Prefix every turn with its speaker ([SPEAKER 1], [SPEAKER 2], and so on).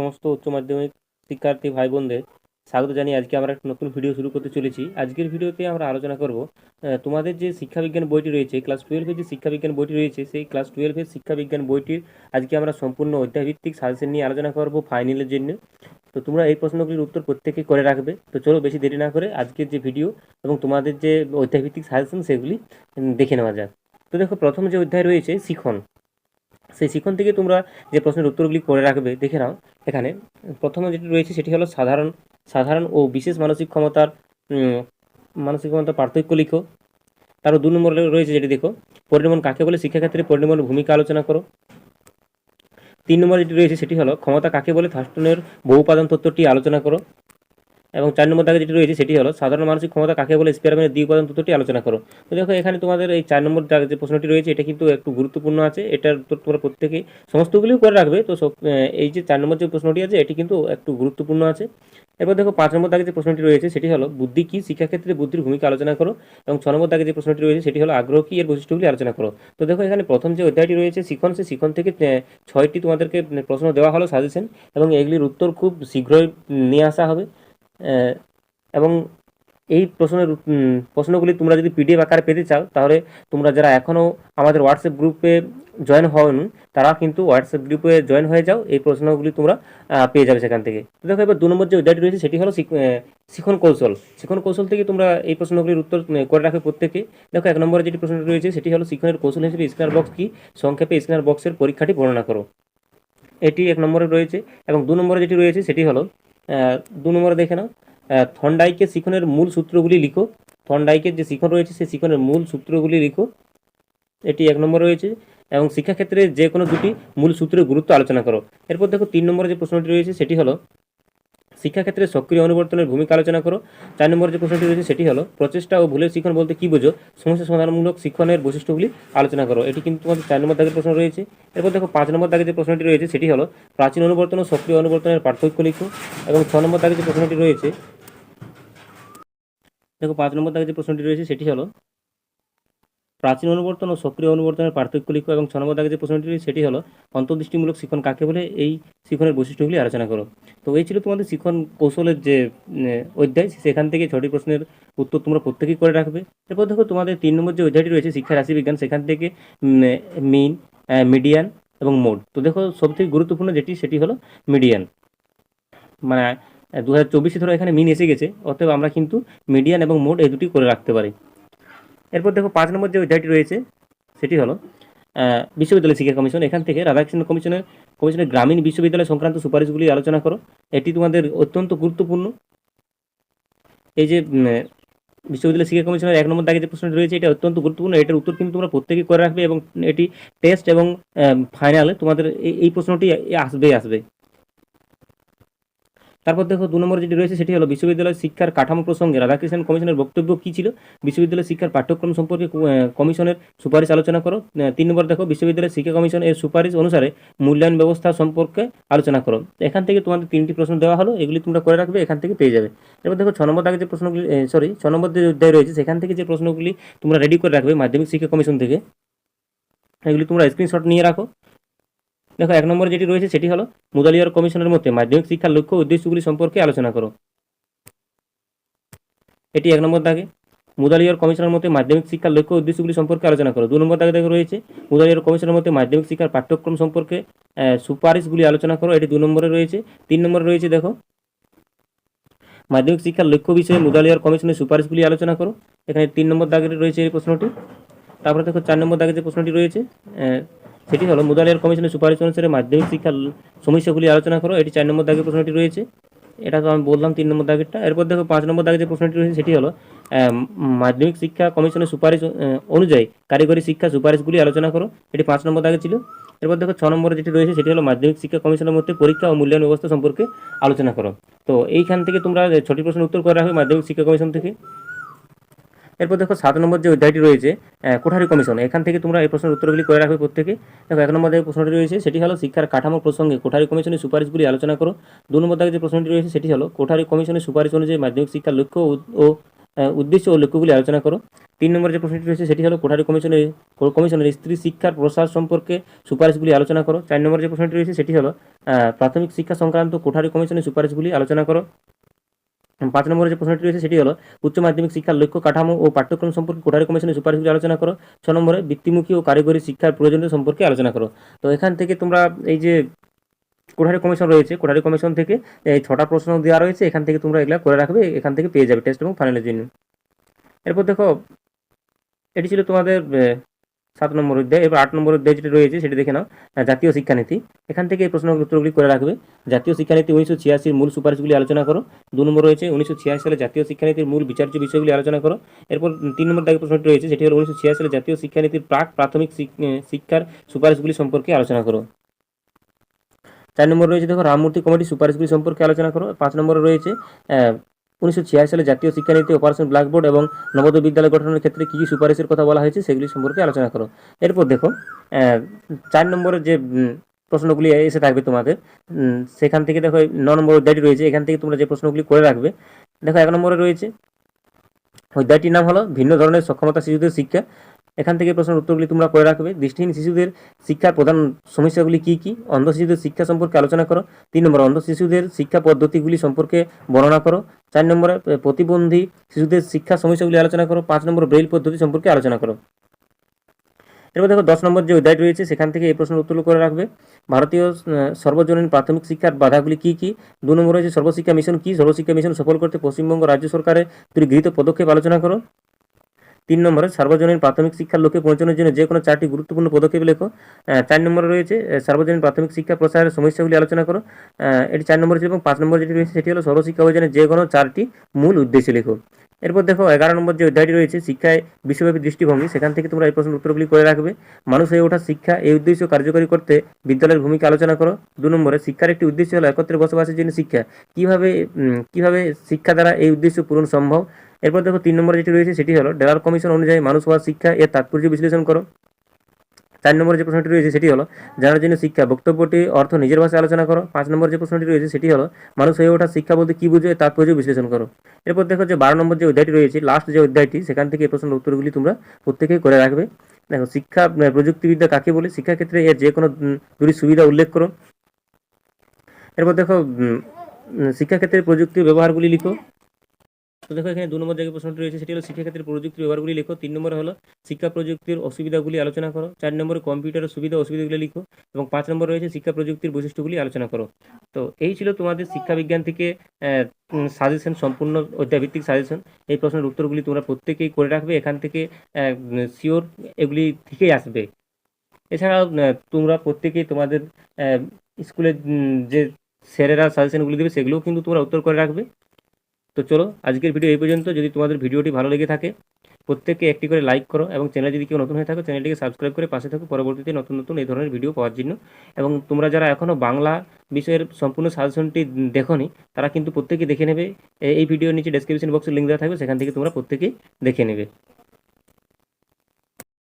[SPEAKER 1] সমস্ত উচ্চ মাধ্যমিক শিক্ষার্থী ভাই বোনদের স্বাগত জানিয়ে আজকে আমরা একটা নতুন ভিডিও শুরু করতে চলেছি। আজকের ভিডিওতে আমরা আলোচনা করব তোমাদের যে শিক্ষাবিজ্ঞান বইটি রয়েছে ক্লাস টুয়েলভের যে শিক্ষাবিজ্ঞান বইটি রয়েছে, সেই ক্লাস টুয়েলভের শিক্ষাবিজ্ঞান বইটির আজকে আমরা সম্পূর্ণ অধ্যায়ভিত্তিক সাজেশন নিয়ে আলোচনা করব ফাইনালের জন্য। তো তোমরা এই প্রশ্নগুলির উত্তর প্রত্যেকে করে রাখবে। তো চলো বেশি দেরি না করে আজকের যে ভিডিও এবং তোমাদের যে অধ্যায়ভিত্তিক সাজেশন সেগুলি দেখে নেওয়া যাক। তো দেখো, প্রথম যে অধ্যায় রয়েছে, শিখন। সেই শিখন থেকে তোমরা যে প্রশ্নের উত্তরগুলি করে রাখবে, দেখে নাও। এখানে প্রথমে যেটি রয়েছে সেটি হলো সাধারণ সাধারণ ও বিশেষ মানসিক ক্ষমতার মানসিক ক্ষমতার পার্থক্য লিখো। তারও দু নম্বর রয়েছে যেটি দেখো, পরিণমন কাকে বলে? শিক্ষাক্ষেত্রে পরিণমনের ভূমিকা আলোচনা করো। তিন নম্বর যেটি রয়েছে সেটি হলো, ক্ষমতা কাকে বলে? থাস্টনের বহুপাদন তত্ত্বটি আলোচনা করো। এবং চার নম্বর দাগে যেটি রয়েছে সেটি হলো, সাধারণ মানসিক ক্ষমতা কাকে বলে? স্পিয়ারম্যানের দ্বি উপাদান তত্ত্বটি আলোচনা করো। তো দেখো, এখানে তোমাদের এই চার নম্বর দাগে যে প্রশ্নটি রয়েছে, এটা কিন্তু একটু গুরুত্বপূর্ণ আছে। এটার উত্তর তোমরা প্রত্যেকেই সমস্তগুলিও করে রাখবে। তো এই যে চার নম্বর যে প্রশ্নটি আছে, এটি কিন্তু একটু গুরুত্বপূর্ণ আছে। এরপর দেখো, পাঁচ নম্বর দাগে যে প্রশ্নটি রয়েছে, সেটি হলো, বুদ্ধি কি? শিক্ষাক্ষেত্রে বুদ্ধির ভূমিকা আলোচনা করো। এবং ছ নম্বর দাগে যে প্রশ্নটি রয়েছে, সেটি হলো, আগ্রহ কি? এর বৈশিষ্ট্যগুলি আলোচনা করো। তো দেখো, এখানে প্রথম যে অধ্যায়টি রয়েছে, শিখন, সে শিখন থেকে ছয়টি তোমাদেরকে প্রশ্ন দেওয়া হলো সাজেশন এবং এগুলির উত্তর খুব শীঘ্রই নিয়ে আসা হবে। এবং এই প্রশ্নের প্রশ্নগুলি তোমরা যদি পিডিএফ আকারে পেতে চাও, তাহলে তোমরা যারা এখনও আমাদের হোয়াটসঅ্যাপ গ্রুপে জয়েন হওনি, তারা কিন্তু হোয়াটসঅ্যাপ গ্রুপে জয়েন হয়ে যাও, এই প্রশ্নগুলি তোমরা পেয়ে যাবে সেখান থেকে। দেখো, এবার দু নম্বর যে অধ্যায়টি রয়েছে, সেটি হলো শিখ- শিখন কৌশল। শিখন কৌশল থেকে তোমরা এই প্রশ্নগুলির উত্তর করে রাখবে প্রত্যেকে। দেখো, এক নম্বরে যেটি প্রশ্নটি রয়েছে, সেটি হলো শিখনের কৌশল হিসেবে স্ক্যানার বক্স কি? সংক্ষেপে স্ক্যানার বক্সের পরীক্ষাটি বর্ণনা করো। এটি এক নম্বরে রয়েছে, এবং দু নম্বরে যেটি রয়েছে, সেটি হলো দু নম্বরে দেখে নাও। থন্ডাইকে শিখনের মূল সূত্রগুলি লিখো। থন্ডাইকের যে শিখন রয়েছে, সেই শিখনের মূল সূত্রগুলি লিখো। এটি এক নম্বর রয়েছে এবং শিক্ষাক্ষেত্রে যে কোনো দুটি মূল সূত্রের গুরুত্ব আলোচনা করো। এরপর দেখো তিন নম্বরে যে প্রশ্নটি রয়েছে, সেটি হলো শিক্ষাক্ষেত্রে সক্রিয় অনুবর্তনের ভূমিকা আলোচনা করো। চার নম্বর যে প্রশ্নটি রয়েছে সেটি হলো, প্রচেষ্টা ও ভুলের শিক্ষণ বলতে কি বোঝো? সমস্যা সমাধানমূলক শিক্ষণের বৈশিষ্ট্যগুলি আলোচনা করো। এটি কিন্তু তোমাদের চার নম্বর দাগের প্রশ্ন রয়েছে। এরপর দেখো, পাঁচ নম্বর দাগে যে প্রশ্নটি রয়েছে সেটি হলো, প্রাচীন অনুবর্তন ও সক্রিয় অনুবর্তনের পার্থক্য লিখো। এবং ছ নম্বর দাগে যে প্রশ্নটি রয়েছে, দেখো, পাঁচ নম্বর দাগে যে প্রশ্নটি রয়েছে সেটি হলো প্রাচীন অনুবর্তন ও সক্রিয় অনুবর্তনের পার্থক্য লিখো এবং ছ নম্বর যে প্রশ্নটি সেটি হলো, অন্তর্দৃষ্টিমূলক শিক্ষণ কাকে বলে? এই শিক্ষণের বৈশিষ্ট্যগুলি আলোচনা করো। তো এই ছিল তোমাদের শিক্ষণ কৌশলের যে অধ্যায়, সেখান থেকে ছটি প্রশ্নের উত্তর তোমরা প্রত্যেকেই করে রাখবে। এরপর দেখো, তোমাদের তিন নম্বর যে অধ্যায়টি রয়েছে, শিক্ষা রাশি বিজ্ঞান সেখান থেকে মিন মিডিয়ান এবং মোড। তো দেখো, সবথেকে গুরুত্বপূর্ণ যেটি, সেটি হলো মিডিয়ান। মানে দু হাজার চব্বিশে ধরো এখানে মিন এসে গেছে, অতএব আমরা কিন্তু মিডিয়ান এবং মোড এই দুটি করে রাখতে পারি। এরপর দেখো পাঁচ নম্বর যে অধ্যায়টি রয়েছে, সেটি হলো বিশ্ববিদ্যালয় শিক্ষা কমিশন। এখান থেকে রাধাকৃষ্ণ কমিশনের কমিশনের গ্রামীণ বিশ্ববিদ্যালয় সংক্রান্ত সুপারিশগুলি আলোচনা করো। এটি তোমাদের অত্যন্ত গুরুত্বপূর্ণ। এই যে বিশ্ববিদ্যালয় শিক্ষা কমিশনের এক নম্বর দাগে যে প্রশ্নটি রয়েছে, এটা অত্যন্ত গুরুত্বপূর্ণ। এটার উত্তর কিন্তু তোমরা প্রত্যেকেই করে রাখবে এবং এটি টেস্ট এবং ফাইনালে তোমাদের এই- প্রশ্নটি আসবেই আসবে। তারপর দেখো দু নম্বর যেটি রয়েছে, সেটি হলো বিশ্ববিদ্যালয় শিক্ষার কাঠামো প্রসঙ্গে রাধাকৃষ্ণন কমিশনের বক্তব্য কী ছিল? বিশ্ববিদ্যালয় শিক্ষার পাঠ্যক্রম সম্পর্কে কমিশনের সুপারিশ আলোচনা করো। তিন নম্বর দেখো, বিশ্ববিদ্যালয় শিক্ষা কমিশন এর সুপারিশ অনুসারে মূল্যায়ন ব্যবস্থা সম্পর্কে আলোচনা করো। এখান থেকে তোমাদের তিনটি প্রশ্ন দেওয়া হলো, এগুলি তোমরা করে রাখবে, এখান থেকে পেয়ে যাবে। এরপর দেখো, ছ নম্বর দাগে যে প্রশ্নগুলি সরি ছ নম্বর যে অধ্যায় রয়েছে, সেখান থেকে যে প্রশ্নগুলি তোমরা রেডি করে রাখবে মাধ্যমিক শিক্ষা কমিশন থেকে, এগুলি তোমরা স্ক্রিনশট নিয়ে রাখো। দেখো, এক নম্বর যেটি রয়েছে সেটি হলো মুদালিয়ার কমিশনের মধ্যে মাধ্যমিক শিক্ষার লক্ষ্য উদ্দেশ্যগুলি সম্পর্কে আলোচনা করো। এটি এক নম্বর দাগে মুদালিয়ার কমিশনের মধ্যে মাধ্যমিক শিক্ষার লক্ষ্য উদ্দেশ্যগুলি সম্পর্কে আলোচনা করো। দু নম্বর দাগে দেখো রয়েছে মুদালিয়ার কমিশনের মধ্যে মাধ্যমিক শিক্ষার পাঠ্যক্রম সম্পর্কে সুপারিশগুলি আলোচনা করো। এটি দু নম্বরে রয়েছে, তিন নম্বরে রয়েছে দেখো, মাধ্যমিক শিক্ষার লক্ষ্য বিষয়ে মুদালিয়ার কমিশনের সুপারিশগুলি আলোচনা করো। এখানে তিন নম্বর দাগে রয়েছে এই প্রশ্নটি। তারপরে দেখো, চার নম্বর দাগে যে প্রশ্নটি রয়েছে সেটি হলো মুদালিয়ার কমিশনের সুপারিশ অনুসারে মাধ্যমিক শিক্ষার সমস্যাগুলি আলোচনা করো। এটি চার নম্বর দাগের প্রশ্নটি রয়েছে। এটা তো আমি বললাম তিন নম্বর দাগেরটা। এরপর দেখো পাঁচ নম্বর দাগে যে প্রশ্নটি রয়েছে, সেটি হলো মাধ্যমিক শিক্ষা কমিশনের সুপারিশ অনুযায়ী কারিগরি শিক্ষা সুপারিশগুলি আলোচনা করো। এটি পাঁচ নম্বর দাগে ছিল। এরপর দেখো ছ নম্বরে যেটি রয়েছে, সেটি হলো মাধ্যমিক শিক্ষা কমিশনের মধ্যে পরীক্ষা ও মূল্যায়ন ব্যবস্থা সম্পর্কে আলোচনা করো। তো এইখান থেকে তোমরা ছটি প্রশ্নের উত্তর করে রাখবে মাধ্যমিক শিক্ষা কমিশন থেকে। এরপর দেখো সাত নম্বর যে অধ্যায়টি রয়েছে কোঠারি কমিশন, এখান থেকে তোমরা এই প্রশ্নের উত্তরগুলি করে রাখবে প্রত্যেকে। দেখো, এক নম্বর যে প্রশ্নটি রয়েছে, সেটি হলো শিক্ষার কাঠামো প্রসঙ্গে কোঠারি কমিশনের সুপারিশগুলি আলোচনা করো। দু নম্বর দাগে যে প্রশ্নটি রয়েছে, সেটি হলো কোঠারি কমিশনের সুপারিশ অনুযায়ী মাধ্যমিক শিক্ষার লক্ষ্য ও- উদ্দেশ্য ও লক্ষ্যগুলি আলোচনা করো। তিন নম্বর যে প্রশ্নটি রয়েছে, সেটি হলো কোঠারি কমিশনের কমিশনের স্ত্রী শিক্ষার প্রসার সম্পর্কে সুপারিশগুলি আলোচনা করো। চার নম্বর যে প্রশ্নটি রয়েছে, সেটি হলো প্রাথমিক শিক্ষা সংক্রান্ত কোঠারি কমিশনের সুপারিশগুলি আলোচনা করো। পাঁচ নম্বরের যে প্রশ্নটি রয়েছে সেটি হলো, উচ্চ মাধ্যমিক শিক্ষার লক্ষ্য কাঠামো ও পাঠ্যক্রম সম্পর্কে কোঠারি কমিশনের সুপারিশগুলি আলোচনা করো। ছ নম্বরে, বৃত্তিমুখী ও কারিগরি শিক্ষার প্রয়োজনীয় সম্পর্কে আলোচনা করো। তো এখান থেকে তোমরা এই যে কোঠারি কমিশন রয়েছে, কোঠারি কমিশন থেকে এই ছটা প্রশ্ন দেওয়া রয়েছে, এখান থেকে তোমরা এগুলো করে রাখবে, এখান থেকে পেয়ে যাবে টেস্ট এবং ফাইনালের জন্য এরপর দেখো, এটি ছিল তোমাদের সাত নম্বর অধ্যায় এবার আট নম্বর অধ্যায় যেটা রয়েছে সেটি দেখে নাও। জাতীয় শিক্ষানীতি। এখান থেকে এই প্রশ্নের উত্তরগুলি করে রাখবে। জাতীয় শিক্ষানীতি উনিশশো ছিয়াশির মূল সুপারিশগুলি আলোচনা করো। দু নম্বর রয়েছে, উনিশশো ছিয়াশি সালে জাতীয় শিক্ষানীতির মূল বিচার্য বিষয়গুলি আলোচনা করো। এরপর তিন নম্বর দাগে প্রশ্নটি রয়েছে, সেটি হলো উনিশশো ছিয়াশি সালে জাতীয় শিক্ষানীতির প্রাক প্রাথমিক শিক- শিক্ষার সুপারিশগুলি সম্পর্কে আলোচনা করো। চার নম্বর রয়েছে, দেখো রামমূর্তি কমিটি সুপারিশগুলি সম্পর্কে আলোচনা করো। পাঁচ নম্বরে রয়েছে উনিশশো ছিয়াশি সালে জাতীয় শিক্ষানীতি অপারেশন ব্ল্যাকবোর্ড এবং নবোদয় বিদ্যালয় গঠনের ক্ষেত্রে কী কী সুপারিশের কথা বলা হয়েছে সেগুলি সম্পর্কে আলোচনা করো। এরপর দেখো চার নম্বরের যে প্রশ্নগুলি এসে থাকবে তোমাদের সেখান থেকে দেখো, ন নম্বর অধ্যায়টি রয়েছে, এখান থেকে তোমরা যে প্রশ্নগুলি করে রাখবে, দেখো এক নম্বরে রয়েছে, অধ্যায়টির নাম হলো ভিন্ন ধরনের সক্ষমতা শিশুদের শিক্ষা। এখান থেকে প্রশ্নের উত্তরগুলি তোমরা করে রাখবে। দৃষ্টিহীন শিশুদের শিক্ষার প্রধান সমস্যাগুলি কী কী? অন্ধ শিশুদের শিক্ষা সম্পর্কে আলোচনা করো। তিন নম্বর, অন্ধ শিশুদের শিক্ষা পদ্ধতিগুলি সম্পর্কে বর্ণনা করো। চার নম্বরে প্রতিবন্ধী শিশুদের শিক্ষা সমস্যাগুলি আলোচনা করো। পাঁচ নম্বর, ব্রেইল পদ্ধতি সম্পর্কে আলোচনা করো। এরপর দেখো, দশ নম্বর যে অধ্যায়টি রয়েছে, সেখান থেকে এই প্রশ্নের উত্তর করে রাখবে। ভারতীয় সর্বজনীন প্রাথমিক শিক্ষার বাধাগুলি কী কী? দু নম্বর রয়েছে সর্বশিক্ষা মিশন কী? সর্বশিক্ষা মিশন সফল করতে পশ্চিমবঙ্গ রাজ্য সরকারের তুমি গৃহীত পদক্ষেপ আলোচনা করো। তিন নম্বরে, সার্বজনীন প্রাথমিক শিক্ষার লক্ষ্যে পৌঁছানোর জন্য যে কোনো চারটি গুরুত্বপূর্ণ পদক্ষেপ লেখো। চার নম্বরে রয়েছে সার্বজনীন প্রাথমিক শিক্ষা প্রসারের সমস্যাগুলি আলোচনা করো। এটি চার নম্বর ছিল এবং পাঁচ নম্বর যেটি রয়েছে সেটি হলো সর্বশিক্ষা অভিযানের যে কোনো চারটি মূল উদ্দেশ্য লেখো। এরপর দেখো, এগারো নম্বর যে অধ্যায়টি রয়েছে, শিক্ষায় বিশ্বব্যাপী দৃষ্টিভঙ্গি, সেখান থেকে তোমরা এই প্রশ্নের উত্তরগুলি করে রাখবে। মানুষ হয়ে ওঠা শিক্ষা, এই উদ্দেশ্য কার্যকরী করতে বিদ্যালয়ের ভূমিকা আলোচনা করো। দু নম্বরে, শিক্ষার একটি উদ্দেশ্য হলো একত্রে বসবাসের জন্য শিক্ষা। কীভাবে কীভাবে শিক্ষা দ্বারা এই উদ্দেশ্য পূরণ সম্ভব? এরপর দেখো তিন নম্বরে যেটি রয়েছে সেটি হলো, ডেলার কমিশন অনুযায়ী মানুষ হওয়ার শিক্ষা এর তাৎপর্য বিশ্লেষণ করো। চার নম্বরে যে প্রশ্নটি রয়েছে সেটি হলো, জানার জন্য শিক্ষা, বক্তব্যটি, অর্থ নিজের ভাষায় আলোচনা করো। পাঁচ নম্বর যে প্রশ্নটি রয়েছে সেটি হলো, মানুষ হয়ে ওঠা শিক্ষা বলতে কী বুঝে তাৎপর্য বিশ্লেষণ করো। এরপর দেখো যে বারো নম্বর যে অধ্যায়টি রয়েছে লাস্ট যে অধ্যায়টি, সেখান থেকে এই প্রশ্নের উত্তরগুলি তোমরা প্রত্যেকেই করে রাখবে। দেখো, শিক্ষা প্রযুক্তিবিদ্যা কাকে বলে? শিক্ষাক্ষেত্রে এর যে কোনো দুটি সুবিধা উল্লেখ করো। এরপর দেখো শিক্ষাক্ষেত্রে প্রযুক্তির ব্যবহারগুলি লিখো। তো দেখো, এখানে দু নম্বর যে প্রশ্নটি রয়েছে, সেটি হলো শিক্ষাক্ষেত্রে প্রযুক্তির ব্যবহারগুলি লিখো। তিন নম্বর হলো শিক্ষা প্রযুক্তির অসুবিধাগুলি আলোচনা করো। চার নম্বরে কম্পিউটারের সুবিধা অসুবিধাগুলি লিখো। এবং পাঁচ নম্বর রয়েছে শিক্ষা প্রযুক্তির বৈশিষ্ট্যগুলি আলোচনা করো। তো এই ছিল তোমাদের শিক্ষা বিজ্ঞান থেকে সাজেশন সম্পূর্ণ অধ্যায়ভিত্তিক সাজেশন এই প্রশ্নের উত্তরগুলি তোমরা প্রত্যেকেই করে রাখবে, এখান থেকে শিওর এগুলি থেকেই আসবে। এছাড়াও তোমরা প্রত্যেকেই তোমাদের স্কুলের যে স্যারেরা সাজেশনগুলি দেবে, সেগুলোও কিন্তু তোমরা উত্তর করে রাখবে। তো চলো, আজকের ভিডিও এই পর্যন্ত। যদি তোমাদের ভিডিওটি ভালো লেগে থাকে, প্রত্যেককে একটি করে লাইক করো এবং চ্যানেল যদি কেউ নতুন হয়ে থাকো চ্যানেলটিকে সাবস্ক্রাইব করে পাশে থাকো পরবর্তীতে নতুন নতুন এই ধরনের ভিডিও পাওয়ার জন্য। এবং তোমরা যারা এখনও বাংলা বিষয়ের সম্পূর্ণ সাজেশনটি দেখোনি, তারা কিন্তু প্রত্যেকেই দেখে নেবে। এই ভিডিওর নিচে ডেসক্রিপশন বক্সে লিঙ্ক দেওয়া থাকবে, সেখান থেকে তোমরা প্রত্যেকেই দেখে নেবে।